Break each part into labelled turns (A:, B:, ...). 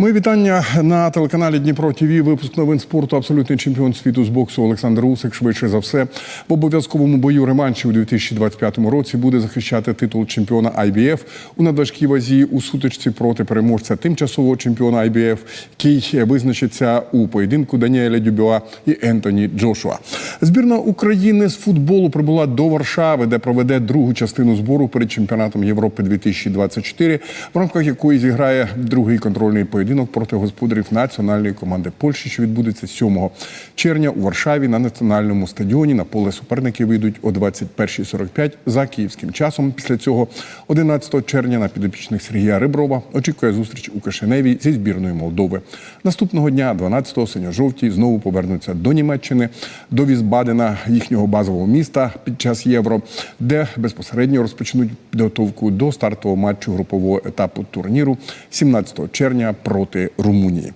A: Мої вітання на телеканалі Дніпро ТВ. Випуск новин спорту. Абсолютний чемпіон світу з боксу Олександр Усик. Швидше за все в обов'язковому бою реманші у 2025 році буде захищати титул чемпіона IBF у надважкій вазі у сутичці проти переможця тимчасового чемпіона IBF, який визначиться у поєдинку Даніеля Дюбюа і Ентоні Джошуа. Збірна України з футболу прибула до Варшави, де проведе другу частину збору перед чемпіонатом Європи 2024, в рамках якої зіграє другий контрольний поєдинок проти господарів національної команди Польщі, що відбудеться 7 червня у Варшаві на національному стадіоні. На поле суперники вийдуть о 21.45 за київським часом. Після цього 11 червня на підопічних Сергія Риброва очікує зустріч у Кишиневі зі збірною Молдови. Наступного дня, 12-го, синьо-жовті, знову повернуться до Німеччини, до Візбадена, їхнього базового міста під час євро, де безпосередньо розпочнуть підготовку до стартового матчу групового етапу турніру 17 червня проти Румунії.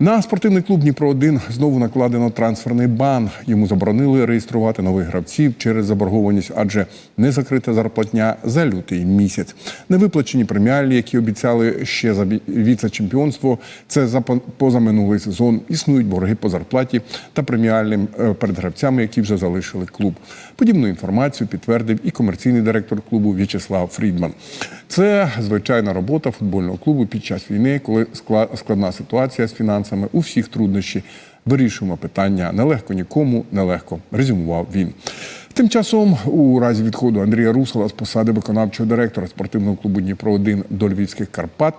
A: На спортивний клуб Дніпро 1 знову накладено трансферний бан. Йому заборонили реєструвати нових гравців через заборгованість, адже не закрита зарплатня за лютий місяць. Невиплачені преміальні, які обіцяли ще за віце-чемпіонство. Це за позаминулий сезон. Існують борги по зарплаті та преміальним е, перед гравцями, які вже залишили клуб. Подібну інформацію підтвердив і комерційний директор клубу В'ячеслав Фрідман. Це звичайна робота футбольного клубу під час війни, коли складна ситуація з фінансами у всіх труднощі. Вирішуємо питання нелегко нікому, нелегко, резюмував він. Тим часом, у разі відходу Андрія Русала з посади виконавчого директора спортивного клубу Дніпро 1 до Львівських Карпат,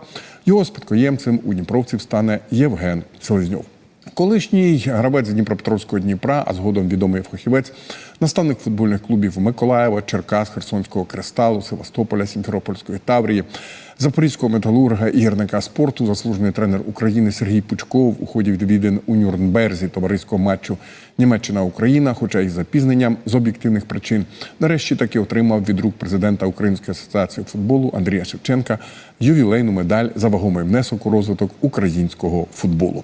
A: його спадкоємцем у Дніпровців стане Євген Селезньов. Колишній гравець Дніпропетровського Дніпра, а згодом відомий фахівець, наставник футбольних клубів Миколаєва, Черкас, Херсонського Кристалу, Севастополя, Сімферопольської Таврії, Запорізького металурга і спорту, заслужений тренер України Сергій Пучков у ході відвідин у Нюрнберзі товариського матчу Німеччина-Україна, хоча й запізненням з об'єктивних причин, нарешті таки отримав від рук президента Української асоціації футболу Андрія Шевченка ювілейну медаль за вагомий внесок у розвиток українського футболу.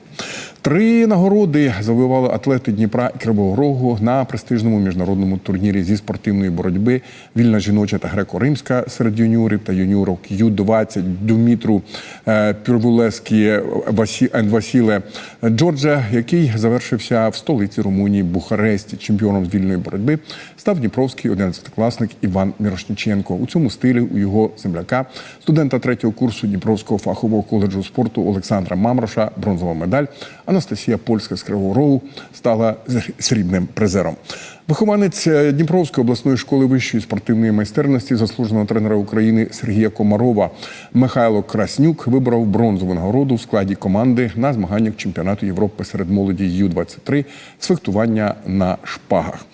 A: Три нагороди завоювали атлети Дніпра і Кривого Рогу на престижному міжнародному турнірі зі спортивної боротьби Вільна жіноча та греко-римська серед юніорів та юніорок Ю-20 Думітру е, Пюрвулескі енд Васіле Джорджа, який завершився в столиці Румунії Бухаресті. Чемпіоном з вільної боротьби став дніпровський 11-класник Іван Мірошниченко. У цьому стилі у його земляка, студента третього курсу Дніпровського фахового коледжу спорту Олександра Мамроша, бронзова медаль. Анастасія Польська з Кривого Рогу стала срібним призером. Вихованець е, Дніпровської обласної школи вищої спортивної майстерності, заслуженого тренера України Сергія Комарова Михайло Краснюк вибрав бронзову нагороду в складі команди на змаганнях чемпіонату Європи серед молоді Ю-23 з фехтування на шпагах.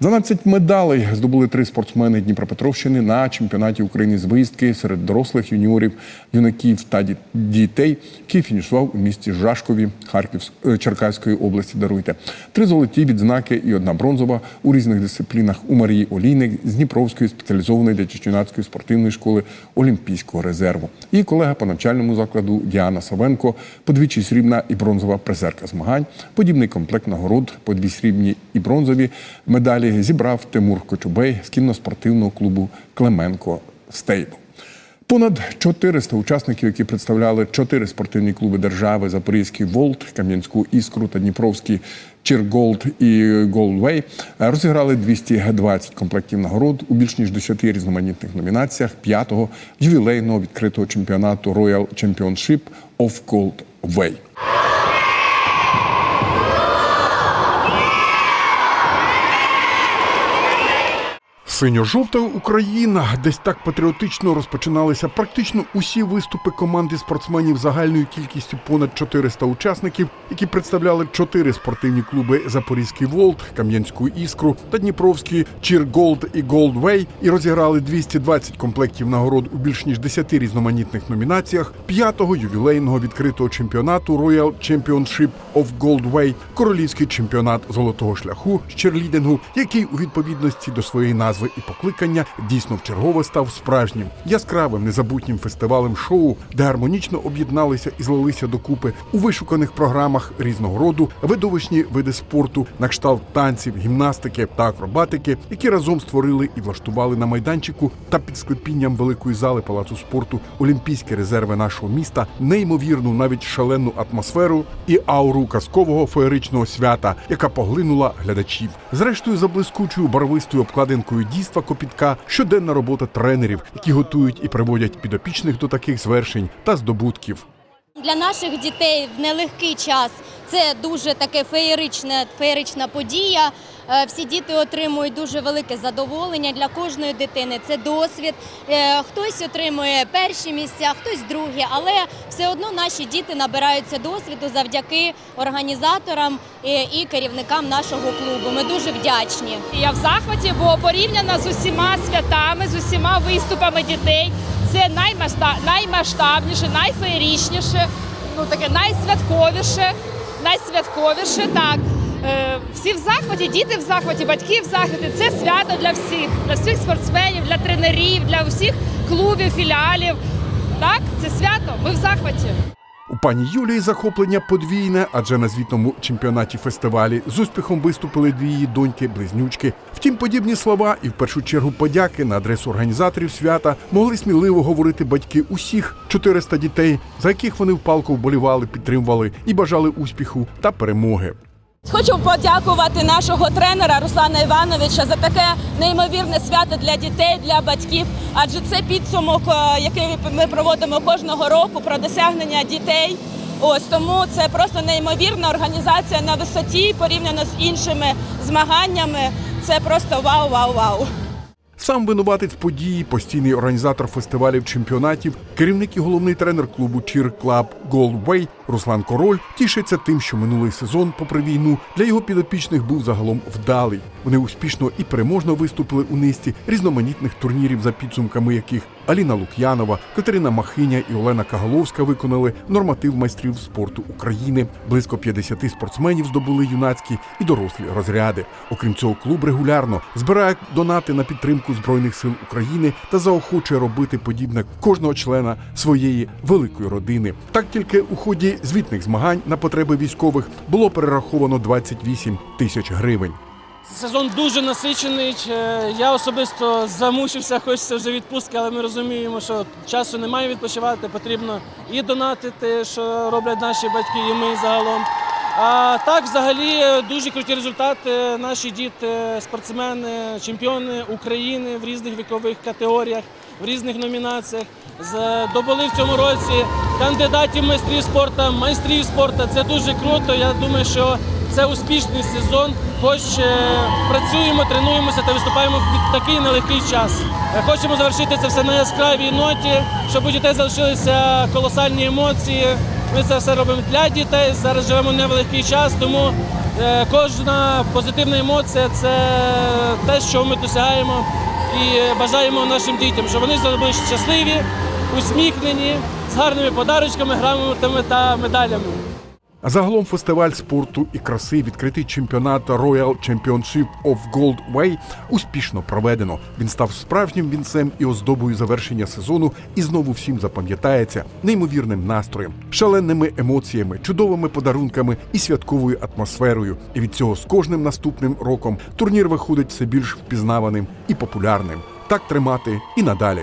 A: 12 медалей здобули три спортсмени Дніпропетровщини на чемпіонаті України з виїздки серед дорослих юніорів, юнаків та дітей, який фінішував у місті Жашкові Харків Черкаської області. Даруйте три золоті відзнаки і одна бронзова у різних дисциплінах у Марії Олійник з Дніпровської спеціалізованої дитячо-юнацької спортивної школи Олімпійського резерву. І колега по навчальному закладу Діана Савенко, подвічі срібна і бронзова призерка змагань. Подібний комплект нагород по дві срібні і бронзові медалі зібрав Тимур Кочубей з кінноспортивного клубу Клеменко Стейбл. Понад 400 учасників, які представляли чотири спортивні клуби держави: Запорізький Волт, Кам'янську Іскру та Дніпровський Чірголд і Голдвей, розіграли 220 комплектів нагород у більш ніж 10 різноманітних номінаціях п'ятого ювілейного відкритого чемпіонату Royal Championship of Goldway. Синьо-жовта Україна. Десь так патріотично розпочиналися практично усі виступи команди спортсменів загальною кількістю понад 400 учасників, які представляли чотири спортивні клуби Запорізький Волт, Кам'янську Іскру та Дніпровський Чір Голд і Голдвей, і розіграли 220 комплектів нагород у більш ніж 10 різноманітних номінаціях п'ятого ювілейного відкритого чемпіонату Royal Championship of Goldway, королівський чемпіонат золотого шляху з черлідингу, який у відповідності до своєї назви і покликання дійсно вчергове став справжнім, яскравим, незабутнім фестивалем шоу, де гармонічно об'єдналися і злилися докупи у вишуканих програмах різного роду видовищні види спорту, на кшталт танців, гімнастики та акробатики, які разом створили і влаштували на майданчику та під склепінням великої зали палацу спорту Олімпійські резерви нашого міста неймовірну, навіть шалену атмосферу і ауру казкового феєричного свята, яка поглинула глядачів. Зрештою, за блискучою барвистою обкладинкою дійства копітка щоденна робота тренерів, які готують і приводять підопічних до таких звершень та здобутків.
B: Для наших дітей в нелегкий час це дуже таке феєрична, феєрична подія. Е, Всі діти отримують дуже велике задоволення для кожної дитини. Це досвід. Е, Хтось отримує перші місця, хтось другі, але все одно наші діти набираються досвіду завдяки організаторам е, і керівникам нашого клубу. Ми дуже вдячні.
C: Я в захваті, бо порівняно з усіма святами, з усіма виступами дітей, це наймасштабніше, найфеєрічніше, ну таке найсвятковіше, найсвятковіше. Так всі в захваті, діти в захваті, батьки в захваті. Це свято для всіх, для всіх спортсменів, для тренерів, для усіх клубів, філіалів. Так, це свято. Ми в захваті.
A: У пані Юлії захоплення подвійне, адже на звітному чемпіонаті фестивалі з успіхом виступили дві її доньки-близнючки. Втім, подібні слова і в першу чергу подяки на адресу організаторів свята могли сміливо говорити батьки усіх 400 дітей, за яких вони впалко вболівали, підтримували і бажали успіху та перемоги.
D: Хочу подякувати нашого тренера Руслана Івановича за таке неймовірне свято для дітей, для батьків. Адже це підсумок, е, який ми проводимо кожного року про досягнення дітей. Ось тому це просто неймовірна організація на висоті порівняно з іншими змаганнями. Це просто вау, вау, вау.
A: Сам винуватець події, постійний організатор фестивалів чемпіонатів, керівник і головний тренер клубу Cheer Club Goldway Руслан Король тішиться тим, що минулий сезон, попри війну, для його підопічних був загалом вдалий. Вони успішно і переможно виступили у низці різноманітних турнірів, за підсумками яких Аліна Лук'янова, Катерина Махиня і Олена Кагаловська виконали норматив майстрів спорту України. Близько 50 спортсменів здобули юнацькі і дорослі розряди. Окрім цього, клуб регулярно збирає донати на підтримку збройних сил України та заохочує робити подібне кожного члена своєї великої родини. Так тільки у ході звітних змагань на потреби військових було перераховано 28 тисяч гривень.
E: Сезон дуже насичений. Е, Я особисто замучився, хочеться вже відпустки, але ми розуміємо, що часу немає відпочивати. Потрібно і донатити, що роблять наші батьки, і ми загалом. А так, взагалі, дуже круті результати. Наші діти, спортсмени, чемпіони України в різних вікових категоріях, в різних номінаціях. Здобули в цьому році кандидатів майстрів спорту, майстрів спорту. Це дуже круто. Я думаю, що це успішний сезон. Хоч е, працюємо, тренуємося та виступаємо в такий нелегкий час. Е, Хочемо завершити це все на яскравій ноті, щоб у дітей залишилися колосальні емоції. Ми це все робимо для дітей. Зараз живемо не в легкий час, тому е, кожна позитивна емоція це те, що ми досягаємо і бажаємо нашим дітям, щоб вони завжди щасливі, усміхнені, з гарними подарочками, грамотами та медалями.
A: Загалом фестиваль спорту і краси, відкритий чемпіонат Royal Championship of Gold Way успішно проведено. Він став справжнім вінцем і оздобою завершення сезону, і знову всім запам'ятається неймовірним настроєм, шаленими емоціями, чудовими подарунками і святковою атмосферою. І від цього з кожним наступним роком турнір виходить все більш впізнаваним і популярним. Так тримати і надалі.